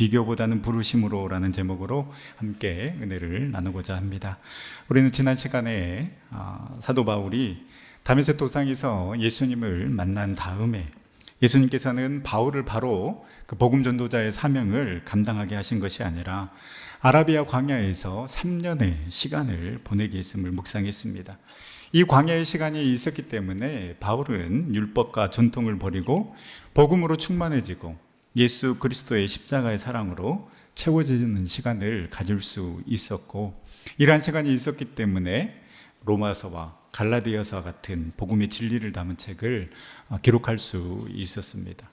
비교보다는 부르심으로라는 제목으로 함께 은혜를 나누고자 합니다. 우리는 지난 시간에 아, 사도 바울이 다메섹 도상에서 예수님을 만난 다음에 예수님께서는 바울을 바로 그 복음 전도자의 사명을 감당하게 하신 것이 아니라 아라비아 광야에서 3년의 시간을 보내게 했음을 묵상했습니다. 이 광야의 시간이 있었기 때문에 바울은 율법과 전통을 버리고 복음으로 충만해지고 예수 그리스도의 십자가의 사랑으로 채워지는 시간을 가질 수 있었고 이러한 시간이 있었기 때문에 로마서와 갈라디아서 같은 복음의 진리를 담은 책을 어, 기록할 수 있었습니다.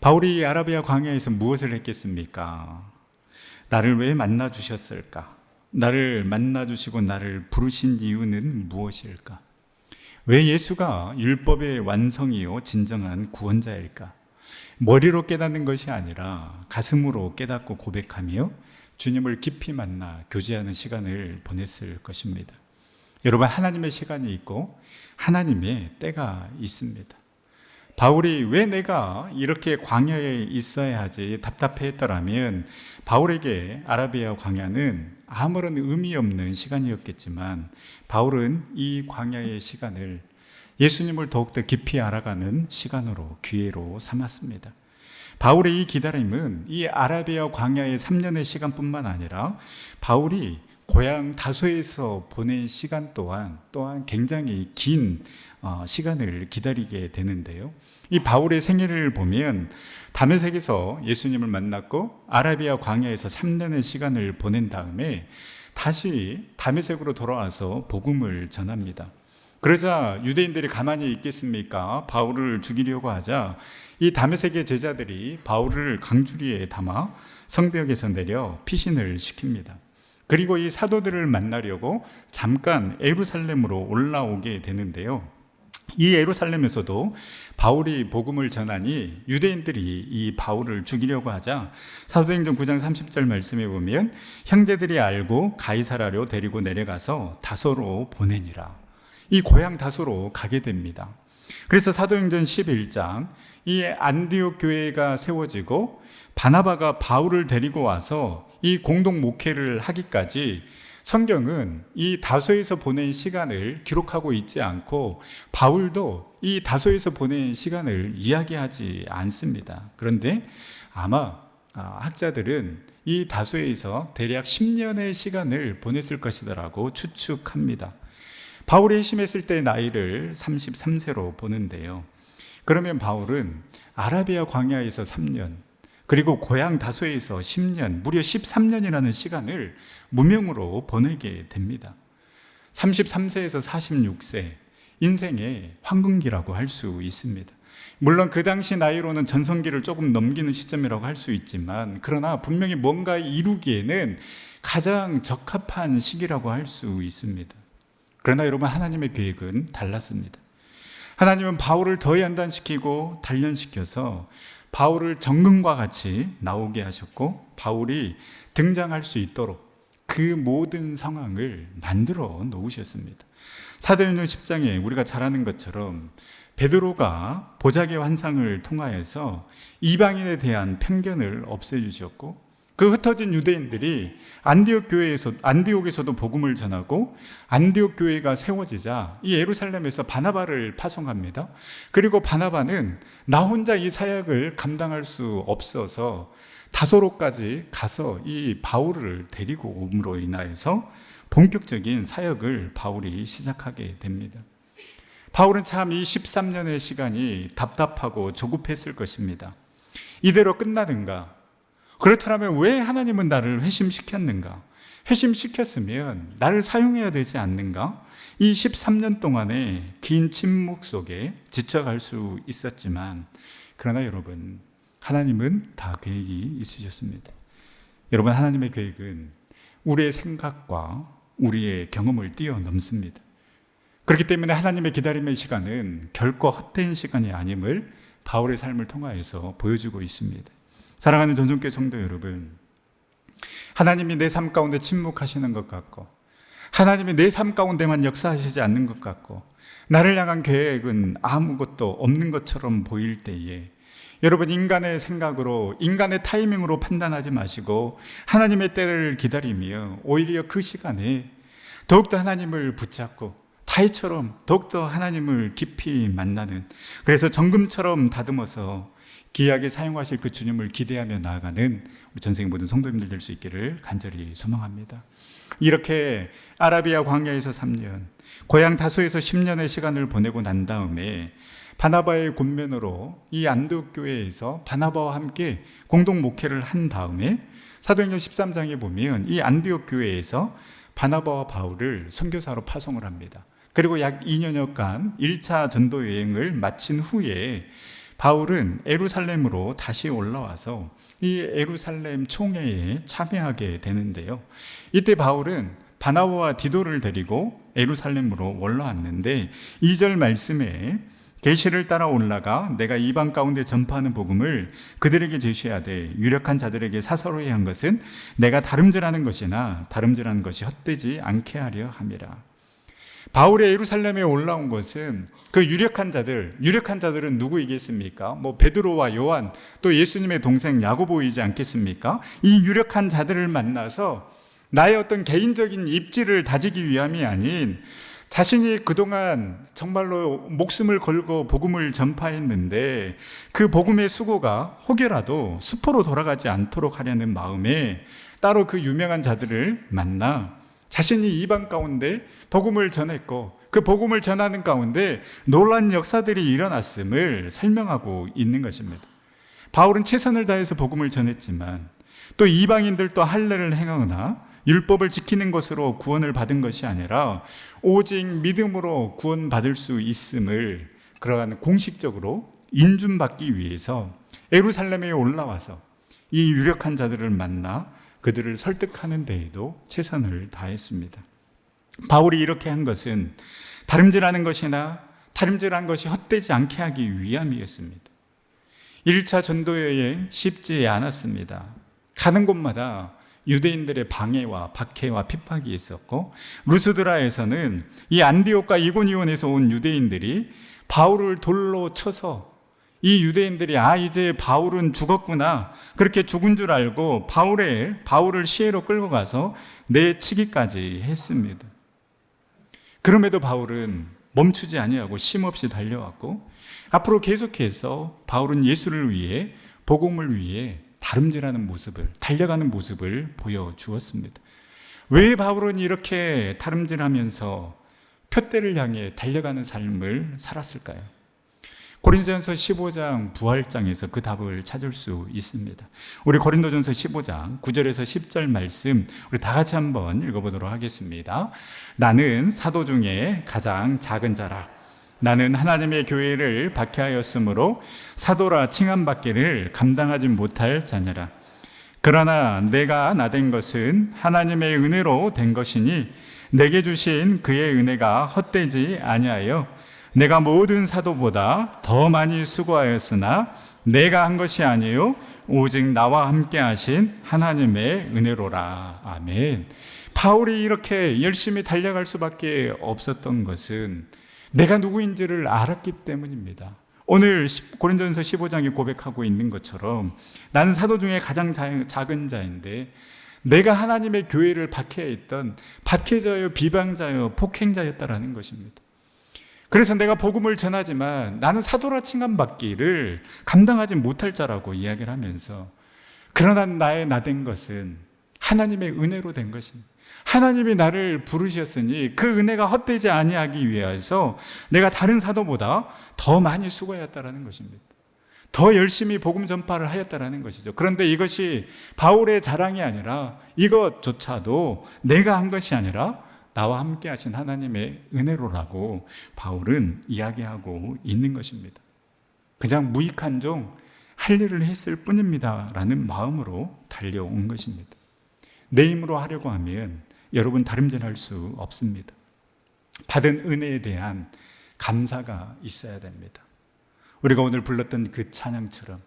바울이 아라비아 광야에서 무엇을 했겠습니까? 나를 왜 만나 주셨을까? 나를 만나 주시고 나를 부르신 이유는 무엇일까? 왜 예수가 율법의 완성이요 진정한 구원자일까? 머리로 깨닫는 것이 아니라 가슴으로 깨닫고 고백하며 주님을 깊이 만나 교제하는 시간을 보냈을 것입니다. 여러분 하나님의 시간이 있고 하나님의 때가 있습니다. 바울이 왜 내가 이렇게 광야에 있어야 하지 답답해 했더라면 바울에게 아라비아 광야는 아무런 의미 없는 시간이었겠지만 바울은 이 광야의 시간을 예수님을 더욱더 깊이 알아가는 시간으로 기회로 삼았습니다. 바울의 이 기다림은 이 아라비아 광야의 3년의 시간뿐만 아니라 바울이 고향 다소에서 보낸 시간 또한 또한 굉장히 긴 어, 시간을 기다리게 되는데요. 이 바울의 생애를 보면 다메섹에서 예수님을 만났고 아라비아 광야에서 3년의 시간을 보낸 다음에 다시 다메섹으로 돌아와서 복음을 전합니다. 그러자 유대인들이 가만히 있겠습니까? 바울을 죽이려고 하자 이 다메섹의 제자들이 바울을 강주리에 담아 성벽에서 내려 피신을 시킵니다. 그리고 이 사도들을 만나려고 잠깐 에루살렘으로 올라오게 되는데요. 이 예루살렘에서도 바울이 복음을 전하니 유대인들이 이 바울을 죽이려고 하자 사도행전 9장 30절 말씀에 보면 형제들이 알고 가이사라로 데리고 내려가서 다소로 보내니라. 이 고향 다소로 가게 됩니다. 그래서 사도행전 11장 이 안디옥 교회가 세워지고 바나바가 바울을 데리고 와서 이 공동 목회를 하기까지 성경은 이 다소에서 보낸 시간을 기록하고 있지 않고 바울도 이 다소에서 보낸 시간을 이야기하지 않습니다. 그런데 아마 아, 학자들은 이 다소에서 대략 10년의 시간을 보냈을 것이다라고 추측합니다. 바울이 심했을 때 나이를 33세로 보는데요. 그러면 바울은 아라비아 광야에서 3년, 그리고 고향 다소에서 10년, 무려 13년이라는 시간을 무명으로 보내게 됩니다. 33세에서 46세, 인생의 황금기라고 할 수 있습니다. 물론 그 당시 나이로는 전성기를 조금 넘기는 시점이라고 할 수 있지만, 그러나 분명히 뭔가 이루기에는 가장 적합한 시기라고 할 수 있습니다. 그러나 여러분, 하나님의 계획은 달랐습니다. 하나님은 바울을 더 연단시키고 단련시켜서 바울을 정금과 같이 나오게 하셨고 바울이 등장할 수 있도록 그 모든 상황을 만들어 놓으셨습니다. 사도행전 10장에 우리가 잘 아는 것처럼 베드로가 보자기 환상을 통하여서 이방인에 대한 편견을 없애 주셨고 그 흩어진 유대인들이 안디옥 교회에서 안디옥에서도 복음을 전하고 안디옥 교회가 세워지자 이 예루살렘에서 바나바를 파송합니다. 그리고 바나바는 나 혼자 이 사역을 감당할 수 없어서 다소로까지 가서 이 바울을 데리고 옴으로 인하여서 본격적인 사역을 바울이 시작하게 됩니다. 바울은 참 이 13년의 시간이 답답하고 조급했을 것입니다. 이대로 끝나든가 그렇다면 왜 하나님은 나를 회심시켰는가? 회심시켰으면 나를 사용해야 되지 않는가? 이 13년 동안의 긴 침묵 속에 지쳐갈 수 있었지만, 그러나 여러분, 하나님은 다 계획이 있으셨습니다. 여러분, 하나님의 계획은 우리의 생각과 우리의 경험을 뛰어넘습니다. 그렇기 때문에 하나님의 기다림의 시간은 결코 헛된 시간이 아님을 바울의 삶을 통하여서 보여주고 있습니다. 사랑하는 전종교 성도 여러분, 하나님이 내 삶 가운데 침묵하시는 것 같고, 하나님이 내 삶 가운데만 역사하시지 않는 것 같고, 나를 향한 계획은 아무것도 없는 것처럼 보일 때에 여러분 인간의 생각으로 인간의 타이밍으로 판단하지 마시고 하나님의 때를 기다리며 오히려 그 시간에 더욱더 하나님을 붙잡고 다이처럼 더욱더 하나님을 깊이 만나는 그래서 정금처럼 다듬어서 귀하게 사용하실 그 주님을 기대하며 나아가는 우리 전생의 모든 성도님들 될 수 있기를 간절히 소망합니다. 이렇게 아라비아 광야에서 3년, 고향 다소에서 10년의 시간을 보내고 난 다음에 바나바의 권면으로 이 안디옥 교회에서 바나바와 함께 공동 목회를 한 다음에 사도행전 13장에 보면 이 안디옥 교회에서 바나바와 바울을 선교사로 파송을 합니다. 그리고 약 2년여간 1차 전도 여행을 마친 후에 바울은 에루살렘으로 다시 올라와서 이 에루살렘 총회에 참여하게 되는데요. 이때 바울은 바나바와 디도를 데리고 에루살렘으로 올라왔는데 2절 말씀에 계시를 따라 올라가 내가 이방 가운데 전파하는 복음을 그들에게 제시해야 돼 유력한 자들에게 사서로이 한 것은 내가 다름질하는 것이나 다름질하는 것이 헛되지 않게 하려 함이라. 바울의 예루살렘에 올라온 것은 그 유력한 자들, 유력한 자들은 누구이겠습니까? 뭐 베드로와 요한, 또 예수님의 동생 야고보이지 않겠습니까? 이 유력한 자들을 만나서 나의 어떤 개인적인 입지를 다지기 위함이 아닌 자신이 그동안 정말로 목숨을 걸고 복음을 전파했는데 그 복음의 수고가 혹여라도 수포로 돌아가지 않도록 하려는 마음에 따로 그 유명한 자들을 만나 자신이 이방 가운데 복음을 전했고 그 복음을 전하는 가운데 놀란 역사들이 일어났음을 설명하고 있는 것입니다. 바울은 최선을 다해서 복음을 전했지만 또 이방인들도 할례를 행하거나 율법을 지키는 것으로 구원을 받은 것이 아니라 오직 믿음으로 구원받을 수 있음을 그러한 공식적으로 인준받기 위해서 에루살렘에 올라와서 이 유력한 자들을 만나 그들을 설득하는 데에도 최선을 다했습니다. 바울이 이렇게 한 것은 다름질하는 것이나 다름질한 것이 헛되지 않게 하기 위함이었습니다. 1차 전도 여행 쉽지 않았습니다. 가는 곳마다 유대인들의 방해와 박해와 핍박이 있었고 루스드라에서는 이 안디옥과 이고니온에서 온 유대인들이 바울을 돌로 쳐서 이 유대인들이 아 이제 바울은 죽었구나 그렇게 죽은 줄 알고 바울의 바울을 시해로 끌고 가서 내치기까지 했습니다. 그럼에도 바울은 멈추지 아니하고 쉼없이 달려왔고 앞으로 계속해서 바울은 예수를 위해 복음을 위해 다름질하는 모습을 달려가는 모습을 보여 주었습니다. 왜 바울은 이렇게 다름질하면서 표대를 향해 달려가는 삶을 살았을까요? 고린도전서 15장 부활장에서 그 답을 찾을 수 있습니다. 우리 고린도전서 15장 9절에서 10절 말씀 우리 다 같이 한번 읽어보도록 하겠습니다. 나는 사도 중에 가장 작은 자라. 나는 하나님의 교회를 박해하였으므로 사도라 칭함받기를 감당하지 못할 자녀라. 그러나 내가 나 된 것은 하나님의 은혜로 된 것이니 내게 주신 그의 은혜가 헛되지 아니하여 내가 모든 사도보다 더 많이 수고하였으나 내가 한 것이 아니요 오직 나와 함께 하신 하나님의 은혜로라. 아멘. 바울이 이렇게 열심히 달려갈 수밖에 없었던 것은 내가 누구인지를 알았기 때문입니다. 오늘 고린도전서 15장이 고백하고 있는 것처럼 나는 사도 중에 가장 작은 자인데 내가 하나님의 교회를 박해했던 박해자요 비방자요 폭행자였다라는 것입니다. 그래서 내가 복음을 전하지만 나는 사도라 칭함받기를 감당하지 못할 자라고 이야기를 하면서 그러나 나의 나 된 것은 하나님의 은혜로 된 것입니다. 하나님이 나를 부르셨으니 그 은혜가 헛되지 아니하기 위해서 내가 다른 사도보다 더 많이 수고했다라는 것입니다. 더 열심히 복음 전파를 하였다라는 것이죠. 그런데 이것이 바울의 자랑이 아니라 이것조차도 내가 한 것이 아니라 나와 함께 하신 하나님의 은혜로라고 바울은 이야기하고 있는 것입니다. 그냥 무익한 종, 할 일을 했을 뿐입니다. 라는 마음으로 달려온 것입니다. 내 힘으로 하려고 하면 여러분 다름질할 수 없습니다. 받은 은혜에 대한 감사가 있어야 됩니다. 우리가 오늘 불렀던 그 찬양처럼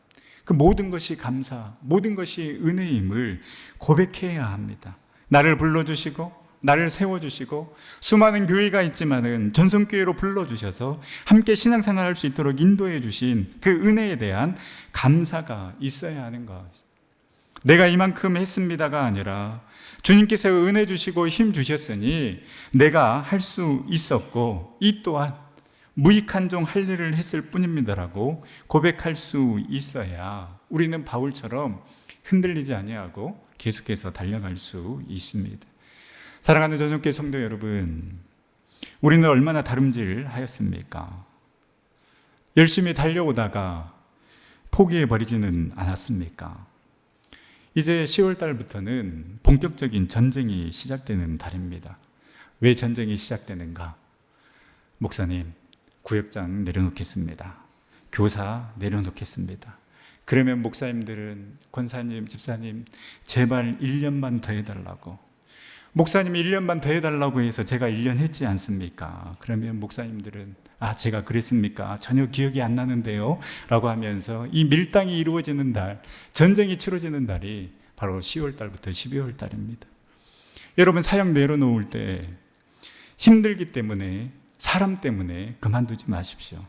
그 모든 것이 감사, 모든 것이 은혜임을 고백해야 합니다. 나를 불러주시고 나를 세워주시고 수많은 교회가 있지만은 전성교회로 불러주셔서 함께 신앙생활 할수 있도록 인도해 주신 그 은혜에 대한 감사가 있어야 하는 것. 내가 이만큼 했습니다가 아니라 주님께서 은혜 주시고 힘 주셨으니 내가 할 수 있었고 이 또한 무익한 종 할 일을 했을 뿐입니다라고 고백할 수 있어야 우리는 바울처럼 흔들리지 아니하고 계속해서 달려갈 수 있습니다. 사랑하는 전성교 성도 여러분, 우리는 얼마나 다름질 하였습니까? 열심히 달려오다가 포기해 버리지는 않았습니까? 이제 10월 달부터는 본격적인 전쟁이 시작되는 달입니다. 왜 전쟁이 시작되는가? 목사님, 구역장 내려놓겠습니다. 교사 내려놓겠습니다. 그러면 목사님들은 권사님, 집사님 제발 1년만 더 해달라고 목사님이 1년만 더 해달라고 해서 제가 1년 했지 않습니까? 그러면 목사님들은 아 제가 그랬습니까? 전혀 기억이 안 나는데요 라고 하면서 이 밀당이 이루어지는 달 전쟁이 치러지는 달이 바로 10월 달부터 12월 달입니다 여러분 사역 내려놓을 때 힘들기 때문에 사람 때문에 그만두지 마십시오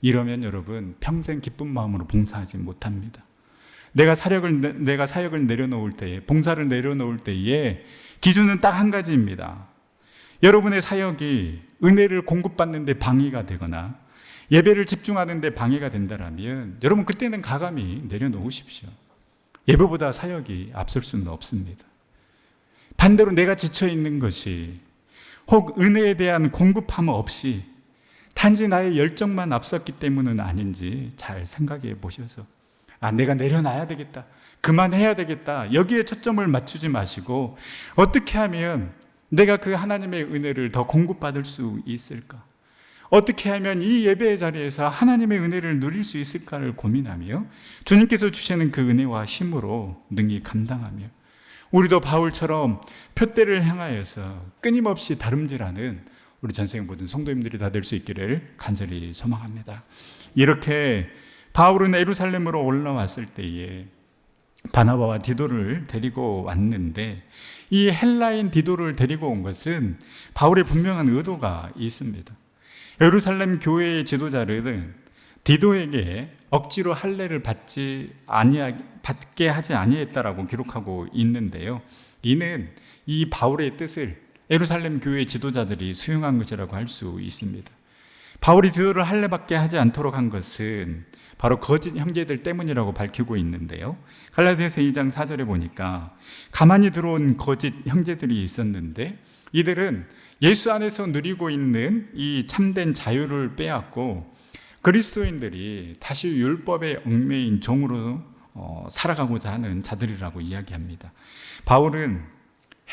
이러면 여러분 평생 기쁜 마음으로 봉사하지 못합니다. 내가 사역을 내가 사역을 내려놓을 때에 봉사를 내려놓을 때에 기준은 딱 한 가지입니다. 여러분의 사역이 은혜를 공급받는데 방해가 되거나 예배를 집중하는데 방해가 된다라면 여러분 그때는 가감히 내려놓으십시오. 예배보다 사역이 앞설 수는 없습니다. 반대로 내가 지쳐 있는 것이 혹 은혜에 대한 공급함 없이 단지 나의 열정만 앞섰기 때문은 아닌지 잘 생각해 보셔서 아 내가 내려놔야 되겠다. 그만해야 되겠다. 여기에 초점을 맞추지 마시고 어떻게 하면 내가 그 하나님의 은혜를 더 공급받을 수 있을까? 어떻게 하면 이 예배의 자리에서 하나님의 은혜를 누릴 수 있을까를 고민하며 주님께서 주시는 그 은혜와 힘으로 능히 감당하며 우리도 바울처럼 표대를 향하여서 끊임없이 다름질하는 우리 전생 모든 성도님들이 다 될 수 있기를 간절히 소망합니다. 이렇게 바울은 에루살렘으로 올라왔을 때에 바나바와 디도를 데리고 왔는데 이 헬라인 디도를 데리고 온 것은 바울의 분명한 의도가 있습니다. 예루살렘 교회의 지도자들은 디도에게 억지로 할례를 받지 아니하, 받게 하지 아니했다라고 기록하고 있는데요. 이는 이 바울의 뜻을 예루살렘 교회 지도자들이 수용한 것이라고 할 수 있습니다. 바울이 디도를 할례받게 하지 않도록 한 것은 바로 거짓 형제들 때문이라고 밝히고 있는데요. 갈라디아서 2장 4절에 보니까 가만히 들어온 거짓 형제들이 있었는데 이들은 예수 안에서 누리고 있는 이 참된 자유를 빼앗고 그리스도인들이 다시 율법의 얽매인 종으로 어, 살아가고자 하는 자들이라고 이야기합니다. 바울은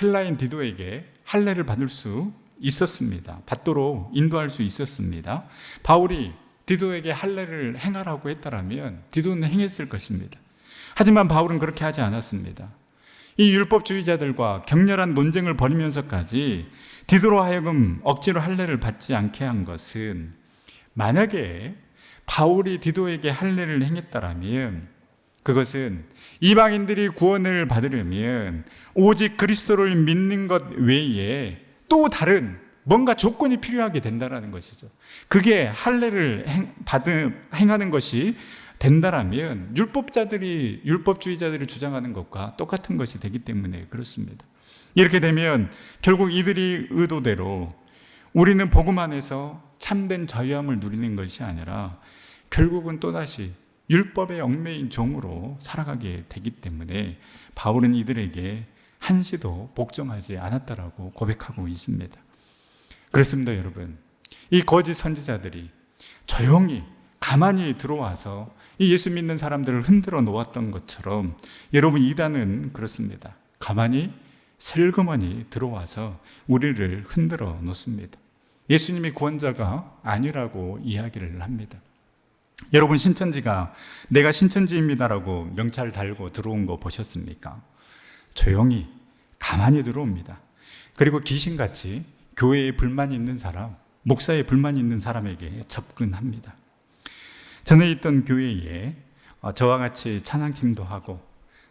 헬라인 디도에게 할례를 받을 수 있었습니다. 받도록 인도할 수 있었습니다. 바울이 디도에게 할례를 행하라고 했다라면 디도는 행했을 것입니다. 하지만 바울은 그렇게 하지 않았습니다. 이 율법주의자들과 격렬한 논쟁을 벌이면서까지 디도로 하여금 억지로 할례를 받지 않게 한 것은 만약에 바울이 디도에게 할례를 행했다라면 그것은 이방인들이 구원을 받으려면 오직 그리스도를 믿는 것 외에 또 다른 뭔가 조건이 필요하게 된다라는 것이죠. 그게 할례를 행, 받은 행하는 것이 된다라면 율법자들이 율법주의자들이 주장하는 것과 똑같은 것이 되기 때문에 그렇습니다. 이렇게 되면 결국 이들이 의도대로 우리는 복음 안에서 참된 자유함을 누리는 것이 아니라 결국은 또다시 율법의 얽매인 종으로 살아가게 되기 때문에 바울은 이들에게 한시도 복종하지 않았다라고 고백하고 있습니다. 그렇습니다, 여러분. 이 거짓 선지자들이 조용히 가만히 들어와서 이 예수 믿는 사람들을 흔들어 놓았던 것처럼 여러분 이단은 그렇습니다. 가만히 슬그머니 들어와서 우리를 흔들어 놓습니다. 예수님이 구원자가 아니라고 이야기를 합니다. 여러분 신천지가 내가 신천지입니다라고 명찰 달고 들어온 거 보셨습니까? 조용히 가만히 들어옵니다. 그리고 귀신같이 교회에 불만이 있는 사람, 목사에 불만이 있는 사람에게 접근합니다. 전에 있던 교회에 어, 저와 같이 찬양팀도 하고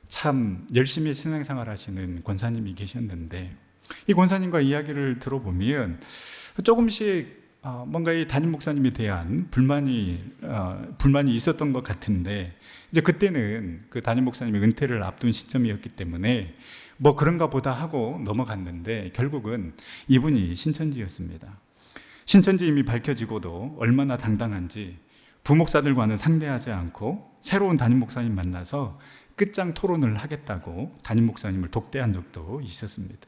참 열심히 신앙생활 하시는 권사님이 계셨는데 이 권사님과 이야기를 들어보면 조금씩 어, 뭔가 이 담임 목사님에 대한 불만이 어, 불만이 있었던 것 같은데 이제 그때는 그 담임 목사님이 은퇴를 앞둔 시점이었기 때문에 뭐 그런가 보다 하고 넘어갔는데 결국은 이분이 신천지였습니다. 신천지 이미 밝혀지고도 얼마나 당당한지 부목사들과는 상대하지 않고 새로운 담임 목사님 만나서 끝장 토론을 하겠다고 담임 목사님을 독대한 적도 있었습니다.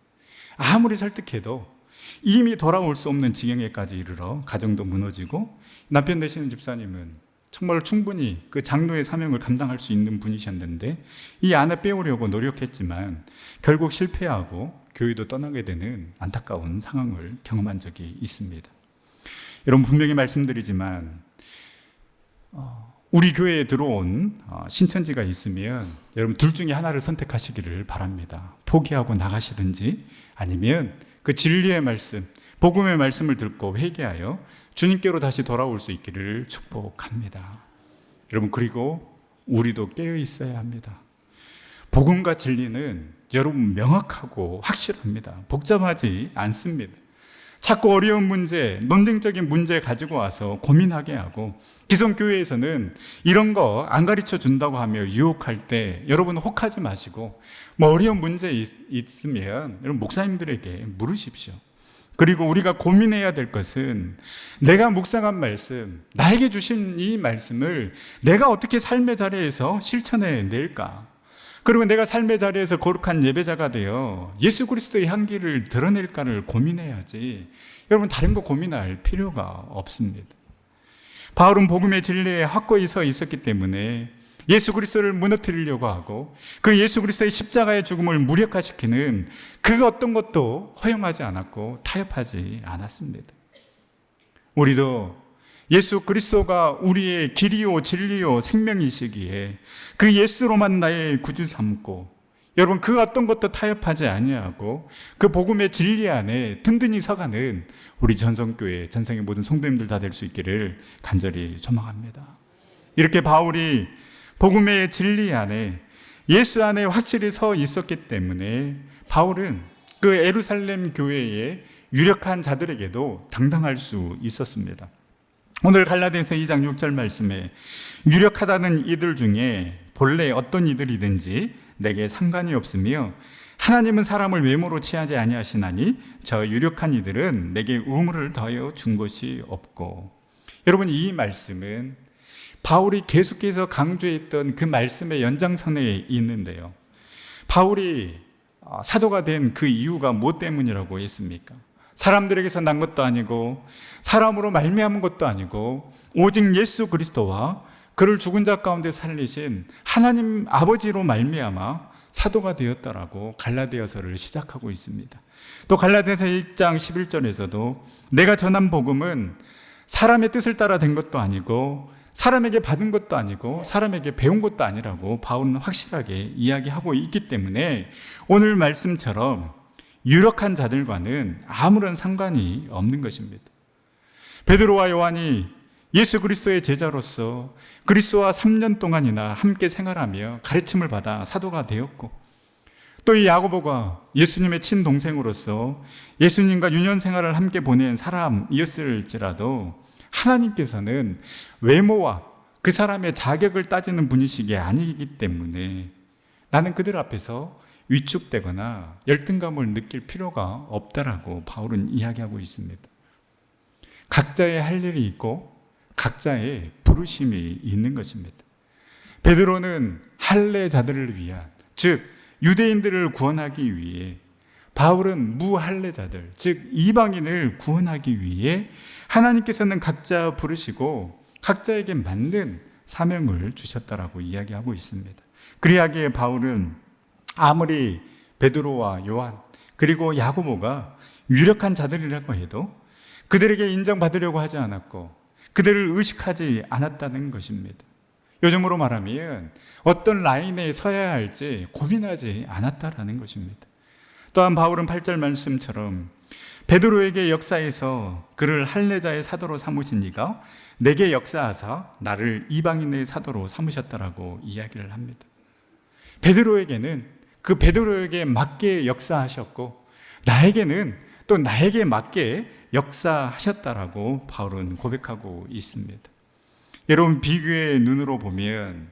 아무리 설득해도 이미 돌아올 수 없는 지경에까지 이르러 가정도 무너지고 남편 되시는 집사님은 정말 충분히 그 장로의 사명을 감당할 수 있는 분이셨는데 이 아내 빼오려고 노력했지만 결국 실패하고 교회도 떠나게 되는 안타까운 상황을 경험한 적이 있습니다. 여러분 분명히 말씀드리지만 어, 우리 교회에 들어온 어, 신천지가 있으면 여러분 둘 중에 하나를 선택하시기를 바랍니다. 포기하고 나가시든지 아니면 그 진리의 말씀, 복음의 말씀을 듣고 회개하여 주님께로 다시 돌아올 수 있기를 축복합니다. 여러분 그리고 우리도 깨어 있어야 합니다. 복음과 진리는 여러분 명확하고 확실합니다. 복잡하지 않습니다. 자꾸 어려운 문제, 논쟁적인 문제 가지고 와서 고민하게 하고 기성 교회에서는 이런 거 안 가르쳐 준다고 하며 유혹할 때 여러분 혹하지 마시고 뭐 어려운 문제 있, 있으면 여러분 목사님들에게 물으십시오. 그리고 우리가 고민해야 될 것은 내가 묵상한 말씀, 나에게 주신 이 말씀을 내가 어떻게 삶의 자리에서 실천해 낼까? 그리고 내가 삶의 자리에서 거룩한 예배자가 되어 예수 그리스도의 향기를 드러낼까를 고민해야지. 여러분 다른 거 고민할 필요가 없습니다. 바울은 복음의 진리에 확고히 서 있었기 때문에 예수 그리스도를 무너뜨리려고 하고 그 예수 그리스도의 십자가의 죽음을 무력화시키는 그 어떤 것도 허용하지 않았고 타협하지 않았습니다. 우리도 예수 그리스도가 우리의 길이요 진리요 생명이시기에 그 예수로만 나의 구주 삼고 여러분 그 어떤 것도 타협하지 아니하고 그 복음의 진리 안에 든든히 서가는 우리 전성교회 전성의 모든 성도님들 다 될 수 있기를 간절히 소망합니다. 이렇게 바울이 복음의 진리 안에 예수 안에 확실히 서 있었기 때문에 바울은 그 에루살렘 교회의 유력한 자들에게도 당당할 수 있었습니다. 오늘 갈라디아서 2장 6절 말씀에 유력하다는 이들 중에 본래 어떤 이들이든지 내게 상관이 없으며 하나님은 사람을 외모로 취하지 아니하시나니 저 유력한 이들은 내게 우물을 더하여 준 것이 없고 여러분 이 말씀은 바울이 계속해서 강조했던 그 말씀의 연장선에 있는데요. 바울이 사도가 된 그 이유가 뭐 때문이라고 했습니까? 사람들에게서 난 것도 아니고 사람으로 말미암은 것도 아니고 오직 예수 그리스도와 그를 죽은 자 가운데 살리신 하나님 아버지로 말미암아 사도가 되었다라고 갈라디아서를 시작하고 있습니다. 또 갈라디아서 1장 11절에서도 내가 전한 복음은 사람의 뜻을 따라 된 것도 아니고 사람에게 받은 것도 아니고 사람에게 배운 것도 아니라고 바울은 확실하게 이야기하고 있기 때문에 오늘 말씀처럼 유력한 자들과는 아무런 상관이 없는 것입니다. 베드로와 요한이 예수 그리스도의 제자로서 그리스도와 3년 동안이나 함께 생활하며 가르침을 받아 사도가 되었고 또 이 야고보가 예수님의 친동생으로서 예수님과 유년 생활을 함께 보낸 사람이었을지라도 하나님께서는 외모와 그 사람의 자격을 따지는 분이시기 아니기 때문에 나는 그들 앞에서 위축되거나 열등감을 느낄 필요가 없다라고 바울은 이야기하고 있습니다. 각자의 할 일이 있고 각자의 부르심이 있는 것입니다. 베드로는 할례자들을 위한 즉 유대인들을 구원하기 위해 바울은 무할례자들 즉 이방인을 구원하기 위해 하나님께서는 각자 부르시고 각자에게 맞는 사명을 주셨다라고 이야기하고 있습니다. 그리하기에 바울은 아무리 베드로와 요한 그리고 야고보가 유력한 자들이라고 해도 그들에게 인정받으려고 하지 않았고 그들을 의식하지 않았다는 것입니다. 요즘으로 말하면 어떤 라인에 서야 할지 고민하지 않았다라는 것입니다. 또한 바울은 8절 말씀처럼 베드로에게 역사에서 그를 할례자의 사도로 삼으신 이가 내게 역사하사 나를 이방인의 사도로 삼으셨다라고 이야기를 합니다. 베드로에게는 그 베드로에게 맞게 역사하셨고 나에게는 또 나에게 맞게 역사하셨다라고 바울은 고백하고 있습니다. 여러분 비교의 눈으로 보면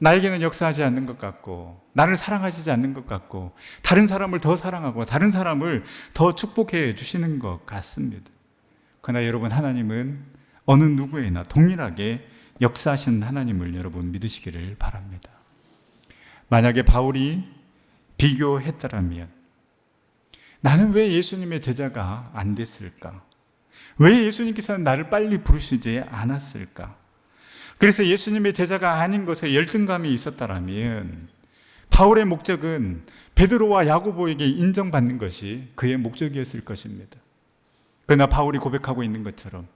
나에게는 역사하지 않는 것 같고 나를 사랑하시지 않는 것 같고 다른 사람을 더 사랑하고 다른 사람을 더 축복해 주시는 것 같습니다. 그러나 여러분 하나님은 어느 누구에나 동일하게 역사하시는 하나님을 여러분 믿으시기를 바랍니다. 만약에 바울이 비교했다라면 나는 왜 예수님의 제자가 안 됐을까? 왜 예수님께서는 나를 빨리 부르시지 않았을까? 그래서 예수님의 제자가 아닌 것에 열등감이 있었다라면 바울의 목적은 베드로와 야고보에게 인정받는 것이 그의 목적이었을 것입니다. 그러나 바울이 고백하고 있는 것처럼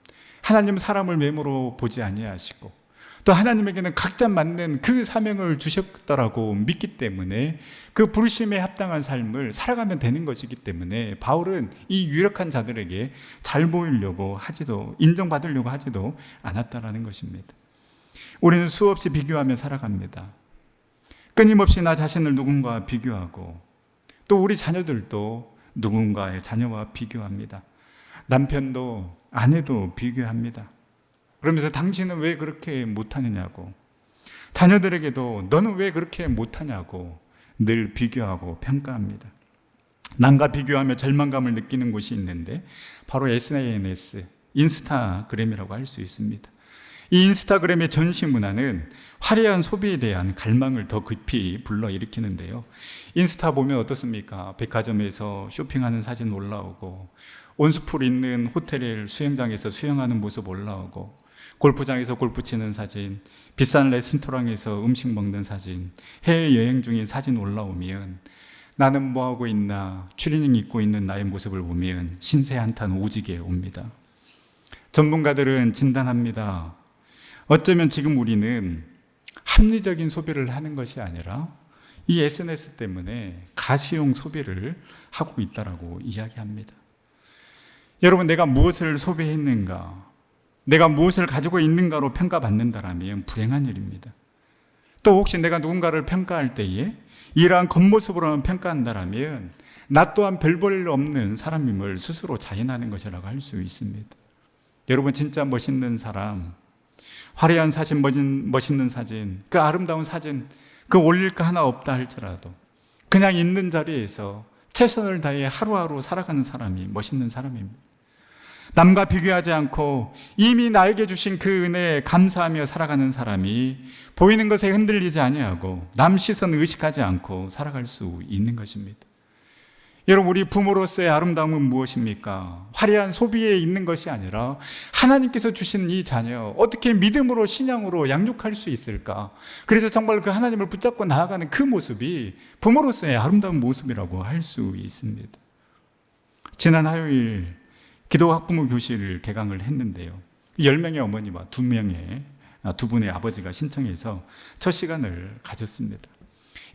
하나님 사람을 메모로 보지 아니하시고 또 하나님에게는 각자 맞는 그 사명을 주셨더라고 믿기 때문에 그 부르심에 합당한 삶을 살아가면 되는 것이기 때문에 바울은 이 유력한 자들에게 잘 보이려고 하지도 인정받으려고 하지도 않았다라는 것입니다. 우리는 수없이 비교하며 살아갑니다. 끊임없이 나 자신을 누군가와 비교하고 또 우리 자녀들도 누군가의 자녀와 비교합니다. 남편도 아내도 비교합니다. 그러면서 당신은 왜 그렇게 못하느냐고 자녀들에게도 너는 왜 그렇게 못하냐고 늘 비교하고 평가합니다. 남과 비교하며 절망감을 느끼는 곳이 있는데 바로 SNS, 인스타그램이라고 할 수 있습니다. 이 인스타그램의 전시 문화는 화려한 소비에 대한 갈망을 더 깊이 불러일으키는데요. 인스타 보면 어떻습니까? 백화점에서 쇼핑하는 사진 올라오고, 온수풀 있는 호텔 수영장에서 수영하는 모습 올라오고, 골프장에서 골프 치는 사진, 비싼 레스토랑에서 음식 먹는 사진, 해외여행 중인 사진 올라오면 나는 뭐하고 있나, 추리닝 입고 있는 나의 모습을 보면 신세 한탄 오지게 옵니다. 전문가들은 진단합니다. 어쩌면 지금 우리는 합리적인 소비를 하는 것이 아니라 이 SNS 때문에 가시용 소비를 하고 있다라고 이야기합니다. 여러분, 내가 무엇을 소비했는가, 내가 무엇을 가지고 있는가로 평가받는다라면 불행한 일입니다. 또 혹시 내가 누군가를 평가할 때에 이러한 겉모습으로만 평가한다라면 나 또한 별볼 없는 사람임을 스스로 자인하는 것이라고 할 수 있습니다. 여러분 진짜 멋있는 사람, 화려한 사진, 멋있는 사진, 그 아름다운 사진, 그 올릴 거 하나 없다 할지라도 그냥 있는 자리에서 최선을 다해 하루하루 살아가는 사람이 멋있는 사람입니다. 남과 비교하지 않고 이미 나에게 주신 그 은혜에 감사하며 살아가는 사람이 보이는 것에 흔들리지 아니하고 남 시선 의식하지 않고 살아갈 수 있는 것입니다. 여러분 우리 부모로서의 아름다움은 무엇입니까? 화려한 소비에 있는 것이 아니라 하나님께서 주신 이 자녀 어떻게 믿음으로 신앙으로 양육할 수 있을까? 그래서 정말 그 하나님을 붙잡고 나아가는 그 모습이 부모로서의 아름다운 모습이라고 할 수 있습니다. 지난 화요일 기도 학부모 교실을 개강을 했는데요. 10명의 어머니와 2명의 두 분의 아버지가 신청해서 첫 시간을 가졌습니다.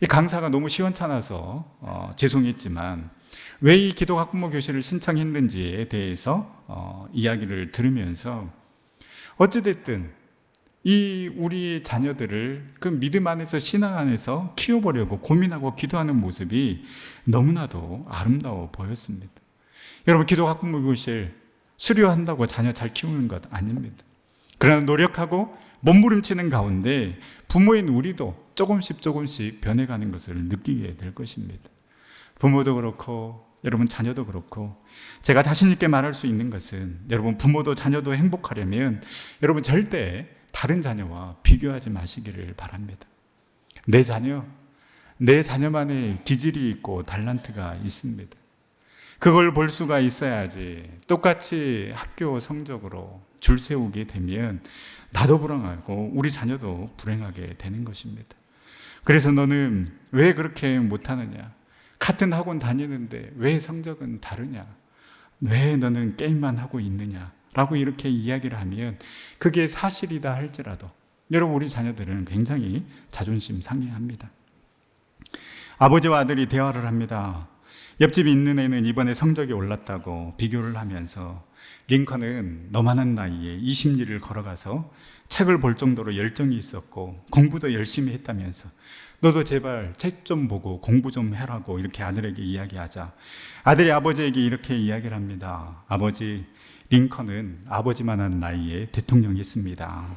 이 강사가 너무 시원찮아서 어, 죄송했지만 왜 이 기도 학부모 교실을 신청했는지에 대해서 어, 이야기를 들으면서 어찌됐든 이 우리 자녀들을 그 믿음 안에서 신앙 안에서 키워보려고 고민하고 기도하는 모습이 너무나도 아름다워 보였습니다. 여러분 기도 학부 모 교실 수료한다고 자녀 잘 키우는 것 아닙니다. 그러나 노력하고 몸부림치는 가운데 부모인 우리도 조금씩 조금씩 변해가는 것을 느끼게 될 것입니다. 부모도 그렇고 여러분 자녀도 그렇고 제가 자신 있게 말할 수 있는 것은 여러분 부모도 자녀도 행복하려면 여러분 절대 다른 자녀와 비교하지 마시기를 바랍니다. 내 자녀, 내 자녀만의 기질이 있고 달란트가 있습니다. 그걸 볼 수가 있어야지 똑같이 학교 성적으로 줄 세우게 되면 나도 불행하고 우리 자녀도 불행하게 되는 것입니다. 그래서 너는 왜 그렇게 못하느냐? 같은 학원 다니는데 왜 성적은 다르냐? 왜 너는 게임만 하고 있느냐? 라고 이렇게 이야기를 하면 그게 사실이다 할지라도 여러분 우리 자녀들은 굉장히 자존심 상해합니다. 아버지와 아들이 대화를 합니다. 옆집에 있는 애는 이번에 성적이 올랐다고 비교를 하면서 링컨은 너만한 나이에 20리를 걸어가서 책을 볼 정도로 열정이 있었고 공부도 열심히 했다면서 너도 제발 책 좀 보고 공부 좀 해라고 이렇게 아들에게 이야기하자 아들이 아버지에게 이렇게 이야기를 합니다. 아버지 링컨은 아버지만한 나이에 대통령이었습니다.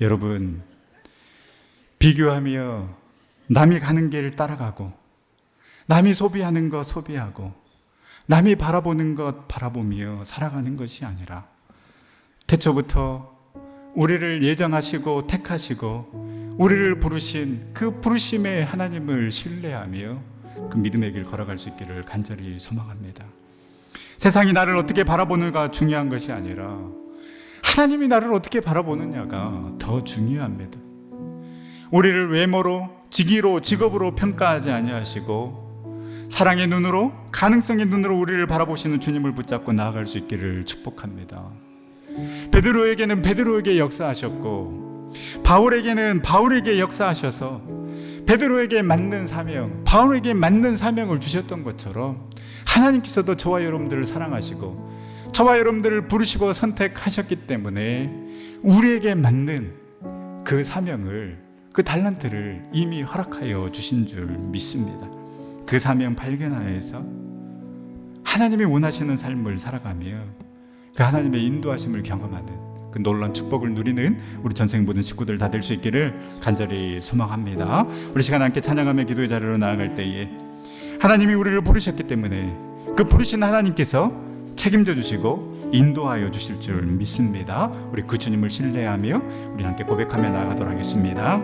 여러분 비교하며 남이 가는 길 따라가고 남이 소비하는 것 소비하고 남이 바라보는 것 바라보며 살아가는 것이 아니라 태초부터 우리를 예정하시고 택하시고 우리를 부르신 그 부르심의 하나님을 신뢰하며 그 믿음의 길 걸어갈 수 있기를 간절히 소망합니다. 세상이 나를 어떻게 바라보는가 중요한 것이 아니라 하나님이 나를 어떻게 바라보느냐가 더 중요합니다. 우리를 외모로, 직위로, 직업으로 평가하지 아니하시고 사랑의 눈으로, 가능성의 눈으로 우리를 바라보시는 주님을 붙잡고 나아갈 수 있기를 축복합니다. 베드로에게는 베드로에게 역사하셨고 바울에게는 바울에게 역사하셔서 베드로에게 맞는 사명, 바울에게 맞는 사명을 주셨던 것처럼 하나님께서도 저와 여러분들을 사랑하시고 저와 여러분들을 부르시고 선택하셨기 때문에 우리에게 맞는 그 사명을 그 달란트를 이미 허락하여 주신 줄 믿습니다. 그 사명 발견하여서 하나님이 원하시는 삶을 살아가며 그 하나님의 인도하심을 경험하는 그 놀라운 축복을 누리는 우리 전생 모든 식구들 다 될 수 있기를 간절히 소망합니다. 우리 시간 함께 찬양하며 기도의 자리로 나아갈 때에 하나님이 우리를 부르셨기 때문에 그 부르신 하나님께서 책임져 주시고 인도하여 주실 줄 믿습니다. 우리 그 주님을 신뢰하며 우리 함께 고백하며 나아가도록 하겠습니다.